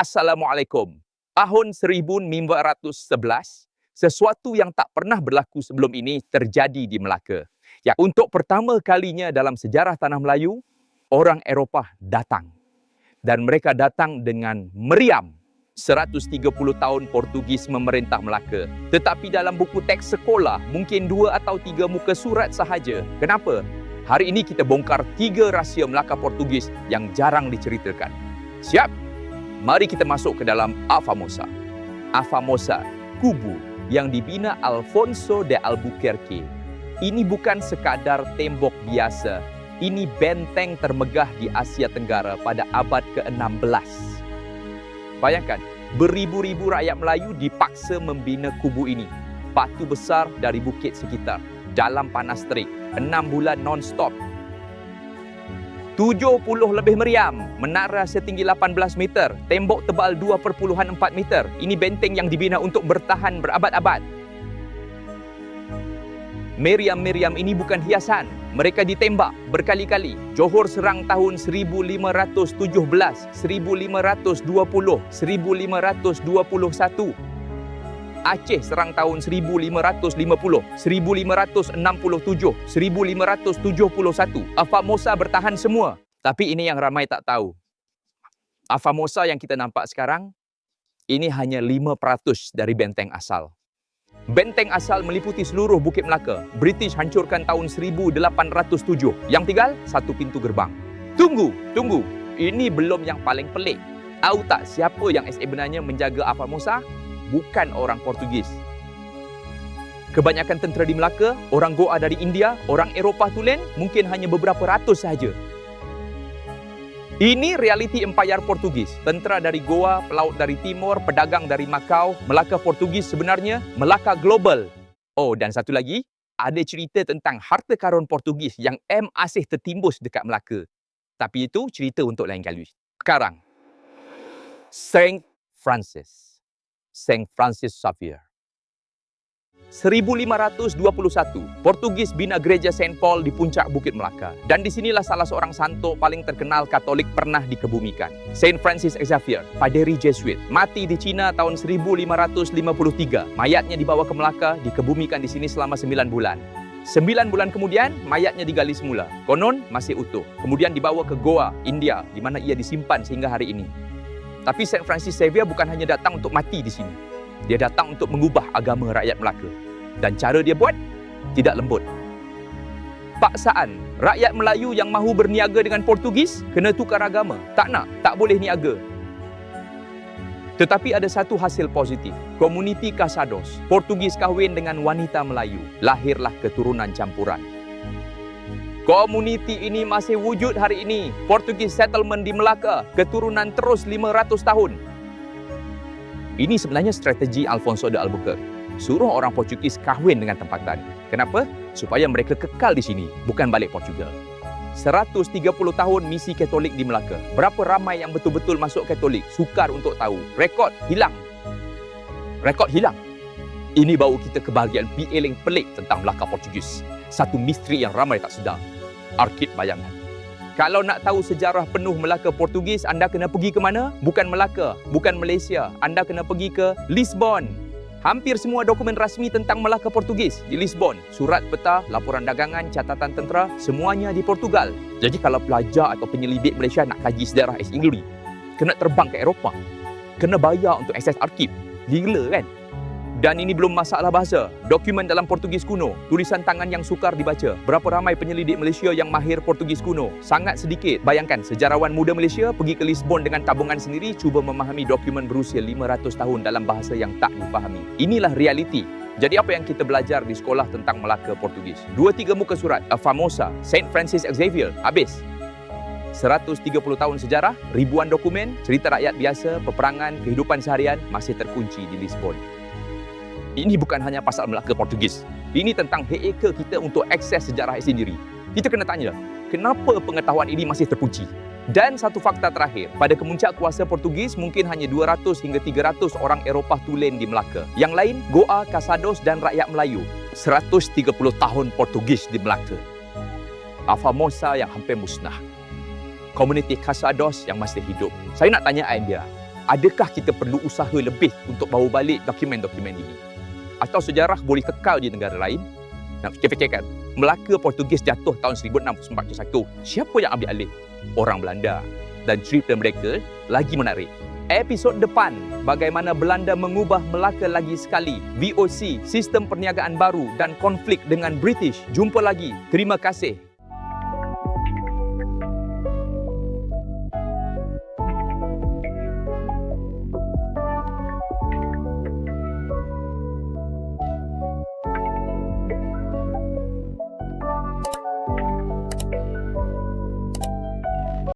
Assalamualaikum. Tahun 1911, sesuatu yang tak pernah berlaku sebelum ini terjadi di Melaka. Ya, untuk pertama kalinya dalam sejarah tanah Melayu, orang Eropah datang. Dan mereka datang dengan meriam 130 tahun Portugis memerintah Melaka. Tetapi dalam buku teks sekolah, mungkin dua atau tiga muka surat sahaja. Kenapa? Hari ini kita bongkar tiga rahsia Melaka Portugis yang jarang diceritakan. Siap? Mari kita masuk ke dalam Afamosa. Afamosa, kubu yang dibina Alfonso de Albuquerque. Ini bukan sekadar tembok biasa. Ini benteng termegah di Asia Tenggara pada abad ke-16. Bayangkan, beribu-ribu rakyat Melayu dipaksa membina kubu ini. Batu besar dari bukit sekitar dalam panas terik. Enam bulan non-stop. 70 lebih meriam, menara setinggi 18 meter, tembok tebal 2.4 meter. Ini benteng yang dibina untuk bertahan berabad-abad. Meriam-meriam ini bukan hiasan. Mereka ditembak berkali-kali. Johor serang tahun 1517, 1520, 1521. Aceh serang tahun 1550, 1567, 1571. Afamosa bertahan semua. Tapi ini yang ramai tak tahu. Afamosa yang kita nampak sekarang, ini hanya 5% dari benteng asal. Benteng asal meliputi seluruh Bukit Melaka. British hancurkan tahun 1807. Yang tinggal, satu pintu gerbang. Tunggu, tunggu. Ini belum yang paling pelik. Tahu tak siapa yang sebenarnya menjaga Afamosa? Bukan orang Portugis. Kebanyakan tentera di Melaka, orang Goa dari India, orang Eropah tulen, mungkin hanya beberapa ratus sahaja. Ini realiti empayar Portugis. Tentera dari Goa, pelaut dari Timur, pedagang dari Macau, Melaka Portugis sebenarnya Melaka global. Oh, dan satu lagi, ada cerita tentang harta karun Portugis yang M asih tertimbus dekat Melaka. Tapi itu cerita untuk lain kali. Sekarang, Saint Francis. Saint Francis Xavier. 1521, Portugis bina gereja Saint Paul di puncak Bukit Melaka. Dan di sinilah salah seorang santo paling terkenal Katolik pernah dikebumikan. Saint Francis Xavier, paderi Jesuit, mati di China tahun 1553. Mayatnya dibawa ke Melaka, dikebumikan di sini selama 9 bulan. Sembilan bulan kemudian, mayatnya digali semula. Konon masih utuh. Kemudian dibawa ke Goa, India, di mana ia disimpan sehingga hari ini. Tapi Saint Francis Xavier bukan hanya datang untuk mati di sini. Dia datang untuk mengubah agama rakyat Melaka. Dan cara dia buat tidak lembut. Paksaan rakyat Melayu yang mahu berniaga dengan Portugis kena tukar agama. Tak nak, tak boleh niaga. Tetapi ada satu hasil positif. Komuniti Casados, Portugis kahwin dengan wanita Melayu. Lahirlah keturunan campuran. Komuniti ini masih wujud hari ini. Portugis settlement di Melaka, keturunan terus 500 tahun. Ini sebenarnya strategi Alfonso de Albuquerque. Suruh orang Portugis kahwin dengan tempatan. Kenapa? Supaya mereka kekal di sini, bukan balik Portugal. 130 tahun misi Katolik di Melaka. Berapa ramai yang betul-betul masuk Katolik? Sukar untuk tahu. Rekod hilang. Rekod hilang. Ini bawa kita kebahagiaan PA pelik tentang Melaka Portugis. Satu misteri yang ramai tak sedar. Arkid bayangan. Kalau nak tahu sejarah penuh Melaka Portugis, anda kena pergi ke mana? Bukan Melaka, bukan Malaysia. Anda kena pergi ke Lisbon. Hampir semua dokumen rasmi tentang Melaka Portugis di Lisbon. Surat peta, laporan dagangan, catatan tentera, semuanya di Portugal. Jadi kalau pelajar atau penyelidik Malaysia nak kaji sejarah es Inggeris, kena terbang ke Eropah. Kena bayar untuk akses arkib. Gila kan? Dan ini belum masalah bahasa. Dokumen dalam Portugis kuno, tulisan tangan yang sukar dibaca. Berapa ramai penyelidik Malaysia yang mahir Portugis kuno? Sangat sedikit. Bayangkan, sejarawan muda Malaysia pergi ke Lisbon dengan tabungan sendiri cuba memahami dokumen berusia 500 tahun dalam bahasa yang tak dipahami. Inilah realiti. Jadi apa yang kita belajar di sekolah tentang Melaka Portugis? Dua tiga muka surat, A Famosa, Saint Francis Xavier, habis. 130 tahun sejarah, ribuan dokumen, cerita rakyat biasa, peperangan, kehidupan seharian masih terkunci di Lisbon. Ini bukan hanya pasal Melaka Portugis. Ini tentang heka kita untuk akses sejarah sendiri. Kita kena tanya, kenapa pengetahuan ini masih terkunci? Dan satu fakta terakhir, pada kemuncak kuasa Portugis mungkin hanya 200 hingga 300 orang Eropah tulen di Melaka. Yang lain, Goa, Casados dan rakyat Melayu. 130 tahun Portugis di Melaka. Afamosa yang hampir musnah. Komuniti Casados yang masih hidup. Saya nak tanya India, adakah kita perlu usaha lebih untuk bawa balik dokumen-dokumen ini? Atau sejarah boleh kekal di negara lain? Nak fikir-fikirkan, Melaka Portugis jatuh tahun 1641. Siapa yang ambil alih? Orang Belanda. Dan cerita mereka lagi menarik. Episod depan, bagaimana Belanda mengubah Melaka lagi sekali. VOC, sistem perniagaan baru dan konflik dengan British. Jumpa lagi. Terima kasih.